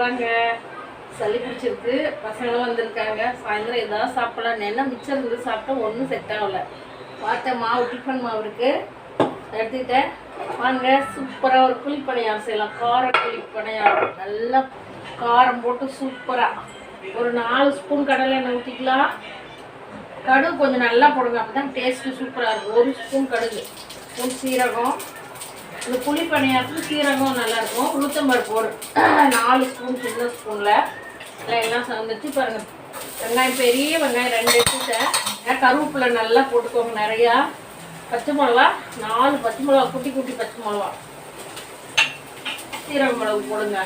வாங்க சளி பிடிச்சிருக்கு. பசங்களும் வந்திருக்காங்க. சாயந்தரம் ஏதாவது சாப்பிடலாம். என்ன மிச்சம் இருந்து சாப்பிட்டா ஒன்றும் செட் ஆகல. பார்த்தேன் மாவு டிஃபன் மாவு இருக்குது எடுத்துக்கிட்டேன். வாங்க சூப்பராக ஒரு குழிப்பணியாரம் செய்யலாம். கார குழிப்பணியாரம் நல்லா காரம் போட்டு சூப்பராக ஒரு நாலு ஸ்பூன் கடலை எண்ணெய் ஊற்றிக்கலாம் கடுகு கொஞ்சம் நல்லா போடுங்க. அப்போ தான் டேஸ்ட்டு சூப்பராக இருக்கும். ஒரு ஸ்பூன் கடுகு. ஒரு சீரகம். இந்த புளி பணியாரத்தில் சீரகம் நல்லாயிருக்கும். உளுத்தம்பருப்பு போடு. நாலு ஸ்பூன் சின்ன ஸ்பூனில். எல்லாம் எல்லாம் சந்திச்சு பாருங்கள் வெங்காயம் பெரிய வெங்காயம் ரெண்டு எடுத்துட்டேன் ஏன்னா கருவேப்பிலை நல்லா போட்டுக்கோங்க நிறையா. பச்சை மிளகா நாலு பச்சை மிளகா குட்டி குட்டி பச்சை மிளகா. சீரக மிளகு போடுங்க.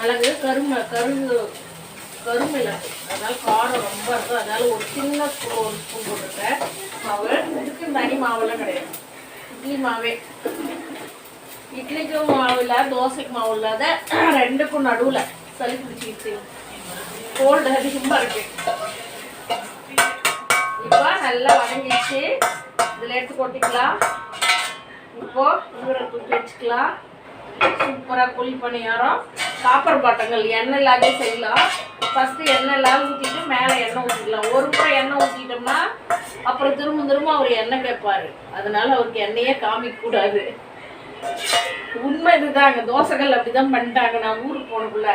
மிளகு கரும கரு கருமிளகு அதனால காரம் ரொம்ப இருக்கும். அதனால ஒரு சின்ன ஸ்பூன் ஒரு ஸ்பூன் போட்டுருக்கேன். மாவு. இதுக்கு தனி மாவுலாம் கிடையாது. இட்லி மாவே இட்லிக்கும் மாவு இல்லாத தோசைக்கு மாவு இல்லாத ரெண்டுக்கும் நடுவில் சளி பிடிச்சிக்கிச்சு கோல்டு அதிகமாக இருக்கு இப்போ நல்லா வதங்கிடுச்சு இதில் எடுத்து கொட்டிக்கலாம் இப்போ ஊரை தூக்கி வச்சுக்கலாம் சூப்பராக குழி பணியாரம் காப்பர் பாட்டங்கள் எண்ணெய் இல்லாதே செய்யலாம் ஃபஸ்ட்டு எண்ணெய் இல்லாத ஊற்றிட்டு மேலே எண்ணெய் ஊற்றிக்கலாம் ஒரு முறை எண்ணெய் ஊற்றிட்டோம்னா அப்புறம் திரும்ப திரும்ப அவர் எண்ணெய் கேட்பாரு? அதனால அவருக்கு எண்ணெயே காமிக்க கூடாது உண்மை இதுதாங்க. தோசைகள் அப்படிதான் பண்ணிட்டாங்க. நான் ஊருக்கு போனக்குள்ள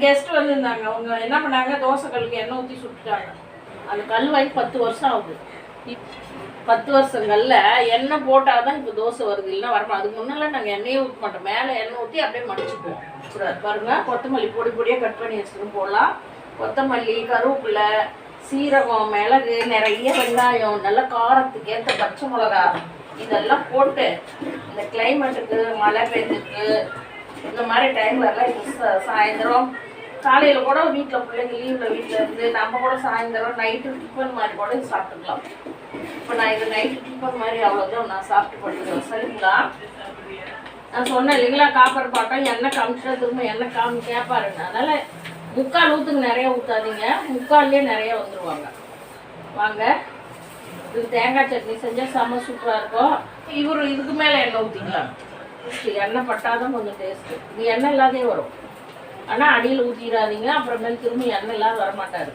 கெஸ்ட் வந்திருந்தாங்க. அவங்க என்ன பண்ணாங்க? தோசைகளுக்கு எண்ணெய் ஊற்றி சுட்டுட்டாங்க. அந்த கல் வாங்கி பத்து வருஷம் ஆகுது. இப்- பத்து வருஷங்கள்ல எண்ணெய் போட்டால் தான் இப்போ தோசை வருது. இல்லைன்னா வரமா அதுக்கு முன்னெல்லாம் நாங்கள் எண்ணெயே ஊற்ற மாட்டோம். மேலே எண்ணெய் ஊற்றி அப்படியே மடிச்சுப்போம் பாருங்க கொத்தமல்லி பொடி பொடியாக கட் பண்ணி வச்சுக்கணும் போடலாம். கொத்தமல்லி கருவேப்பிலை சீரகம் மிளகு நிறைய வெங்காயம் நல்ல காரத்துக்கு ஏற்ற பச்சை மிளகா இதெல்லாம் போட்டு இந்த கிளைமேட்டுக்கு மழை பெய்ஞ்சுக்கு இந்த மாதிரி டைமில் எல்லாம் சாயந்தரம். காலையில் கூட வீட்டில் பிள்ளைங்க லீவில் வீட்டில் இருந்து நம்ம கூட சாயந்தரம் நைட்டு டிஃபன் மாதிரி கூட இது சாப்பிட்டுக்கலாம். இப்போ நான் இது நைட்டு டிஃபன் மாதிரி அவ்வளோதான் நான் சாப்பிட்டு போட்டுக்கிறேன் சரிங்களா? நான் சொன்னேன் இல்லைங்களா காப்பர் பாட்டம் என்ன காமிச்சா திரும்ப என்ன காமி கேட்பாருன்னு அதனால் முக்கால் ஊற்றுக்கு நிறைய ஊற்றாதீங்க முக்கால்லே நிறைய வந்துடுவாங்க வாங்க. இது தேங்காய் சட்னி செஞ்சால் செம்ம சூப்பராக இருக்கும். இவர் இதுக்கு மேலே எண்ணெய் ஊற்றிக்கலாம் எண்ணெய் பட்டாதான் கொஞ்சம் டேஸ்ட்டு இது எண்ணெய் இல்லாதே வரும். ஆனால் அடியில் ஊற்றிடாதீங்க அப்புறமேல் திரும்ப எண்ணெய் இல்லாத வரமாட்டார்.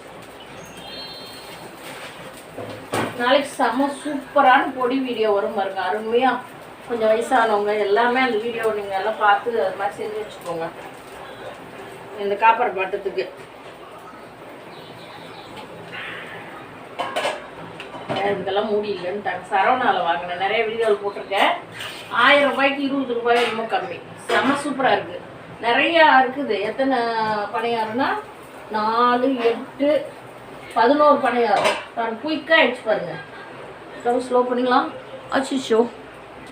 நாளைக்கு செம்ம சூப்பரான பொடி வீடியோ வரும் பாருங்க. அருமையாக கொஞ்சம் வயசானவங்க எல்லாமே அந்த வீடியோ நீங்கள் எல்லாம் பார்த்து அது மாதிரி செஞ்சு வச்சுக்கோங்க. இந்த காப்பர் பாட்டத்துக்கு. இதுக்கெல்லாம் மூடி இல்லைன்ட்டாங்க சரவணாவில் வாங்கினேன் நிறைய வீடியோவில் போட்டிருக்கேன். ஆயிரம் ரூபாய்க்கு இருபது ரூபாய் ரொம்ப கம்மி. செம்ம சூப்பராக இருக்குது நிறையா இருக்குது. எத்தனை பணியாரம்னா நாலு எட்டு பதினோரு பணியாரம் பாருங்க குயிக்காக ஆயிடுச்சு பாருங்க. ஸ்டவ் ஸ்லோ பண்ணிக்கலாம். அச்சு ஷோ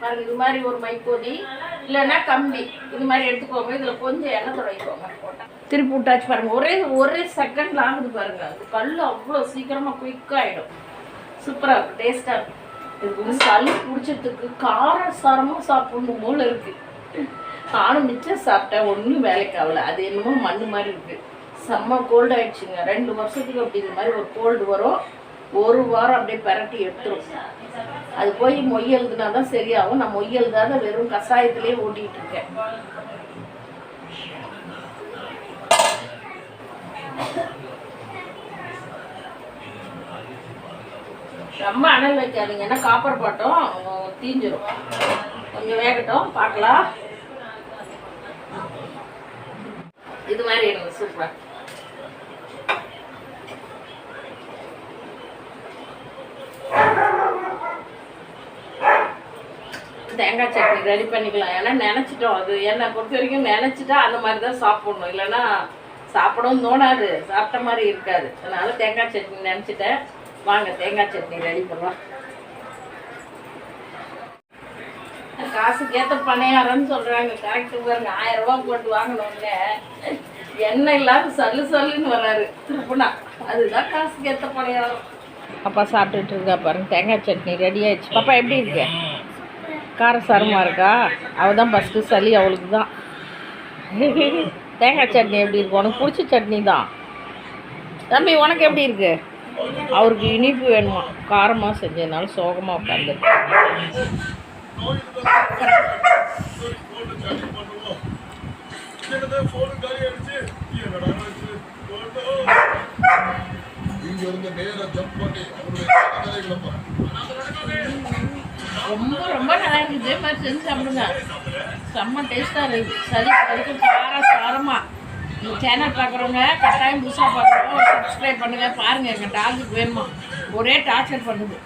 பாருங்க இது மாதிரி ஒரு மைக்கோதி. இல்லைன்னா கம்பி. இது மாதிரி எடுத்துக்கோங்க. இதில் கொஞ்சம் எண்ணெய் தொடங்கிக்கோங்க திருப்பி விட்டாச்சு பாருங்கள் ஒரே ஒரே செகண்ட்ல ஆகுது பாருங்கள் அது கல் அவ்வளோ சீக்கிரமாக குயிக்காகிடும் சூப்பராக இருக்கும் டேஸ்ட்டாக இருக்கும் இதுக்கு வந்து சளி பிடிச்சதுக்கு காரசாரமாக சாப்பிடணும் போல் இருக்குது நானும் மிச்சம் சாப்பிட்டேன். ஒன்றும் வேலைக்கு ஆகல. அது என்னமோ மண் மாதிரி இருக்குது செம்ம கோல்டு ஆயிடுச்சுங்க. ரெண்டு வருஷத்துக்கு அப்படி இந்த மாதிரி ஒரு கோல்டு வரும். ஒரு வாரம் அப்படியே பரட்டி எடுத்துரும். அது போய் மொய் எழுதுனா தான் சரியாகும். நான் மொய் எழுதாத வெறும் கஷாயத்திலே ஓட்டிகிட்டு இருக்கேன் ரொம்ப அனல் வைக்காதீங்க. ஏன்னா காப்பர் பாட்டம் தீஞ்சிரும். கொஞ்சம் வேகட்டும் பார்க்கலாம். இது மாதிரி எனக்கு சூப்பராக தேங்காய் சட்னி ரெடி பண்ணிக்கலாம். ஏன்னா நினச்சிட்டோம் அது. என்னை பொறுத்த வரைக்கும் நினச்சிட்டா அந்த மாதிரி தான் சாப்பிடணும். இல்லைன்னா சாப்பிடவும் தோணாது. சாப்பிட்ட மாதிரி இருக்காது. அதனால தேங்காய் சட்னி நினச்சிட்டேன். வாங்க தேங்காய் சட்னி ரெடி பண்ணலாம். காசுக்கு ஏற்ற பணியாரம்னு சொல்கிறாங்க கரெக்டு பாருங்க. ஆயிரம் ரூபாய் போட்டு வாங்கினோடனே எண்ணெய் இல்லாத சல்லு சல்லுன்னு வராரு திருப்பினா அதுதான் காசுக்கு ஏற்ற பணியாரம். அப்பா சாப்பிட்டுட்டு இருக்கா பாருங்க. தேங்காய் சட்னி ரெடி ஆயிடுச்சு. பாப்பா எப்படி இருக்கு? காரசாரமாக இருக்கா? அவள் தான் ஃபஸ்ட்டு சளி அவளுக்கு தான். தேங்காய் சட்னி எப்படி இருக்கு? உனக்கு பிடிச்ச சட்னி தான். தம்பி உனக்கு எப்படி இருக்கு? அவருக்கு இனிப்பு வேணுமா? காரமாக செஞ்சதுனால சோகமாக உட்காந்து இங்க இருந்து ஜம்ப் பண்ணி அவருடைய கதைகளை ரொம்ப ரொம்ப நல்லா இருக்குது இதே மாதிரி செஞ்சு சாப்பிடுங்க. செம்ம டேஸ்ட்டாக இருக்குது சரி வரைக்கும் கார சாரமாக இந்த சேனல் பார்க்குறவங்க கட்டாயம் புதுசாக பார்க்குறவங்க சப்ஸ்கிரைப் பண்ணுங்கள் பாருங்கள் எங்கள் டாகுக்கு வேணுமா? ஒரே டார்ச்சர் பண்ணுது.